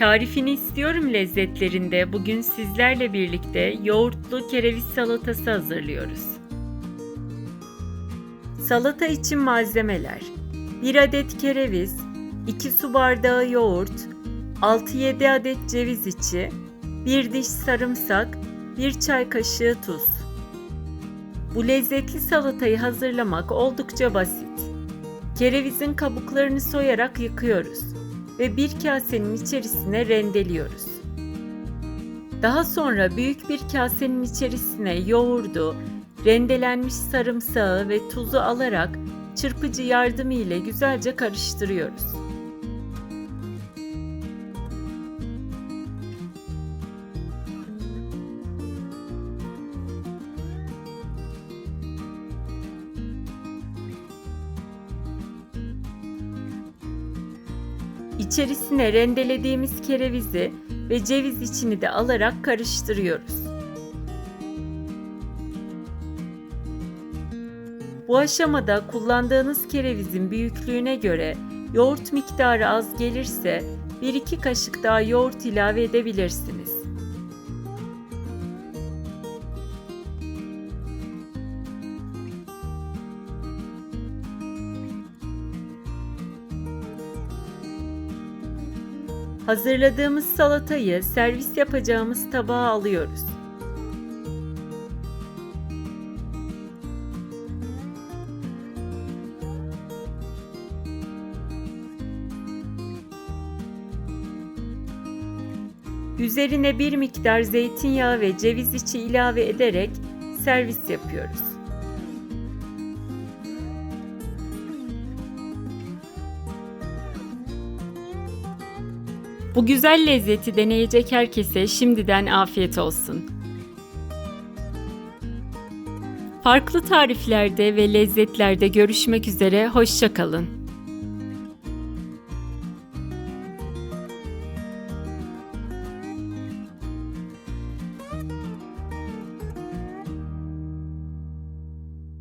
Tarifini istiyorum lezzetlerinde bugün sizlerle birlikte yoğurtlu kereviz salatası hazırlıyoruz. Salata için malzemeler 1 adet kereviz, 2 su bardağı yoğurt, 6-7 adet ceviz içi, 1 diş sarımsak, 1 çay kaşığı tuz. Bu lezzetli salatayı hazırlamak oldukça basit. Kerevizin kabuklarını soyarak yıkıyoruz ve bir kasenin içerisine rendeliyoruz. Daha sonra büyük bir kasenin içerisine yoğurdu, rendelenmiş sarımsağı ve tuzu alarak çırpıcı yardımı ile güzelce karıştırıyoruz. İçerisine rendelediğimiz kerevizi ve ceviz içini de alarak karıştırıyoruz. Bu aşamada kullandığınız kerevizin büyüklüğüne göre yoğurt miktarı az gelirse 1-2 kaşık daha yoğurt ilave edebilirsiniz. Hazırladığımız salatayı servis yapacağımız tabağa alıyoruz. Üzerine bir miktar zeytinyağı ve ceviz içi ilave ederek servis yapıyoruz. Bu güzel lezzeti deneyecek herkese şimdiden afiyet olsun. Farklı tariflerde ve lezzetlerde görüşmek üzere, hoşçakalın.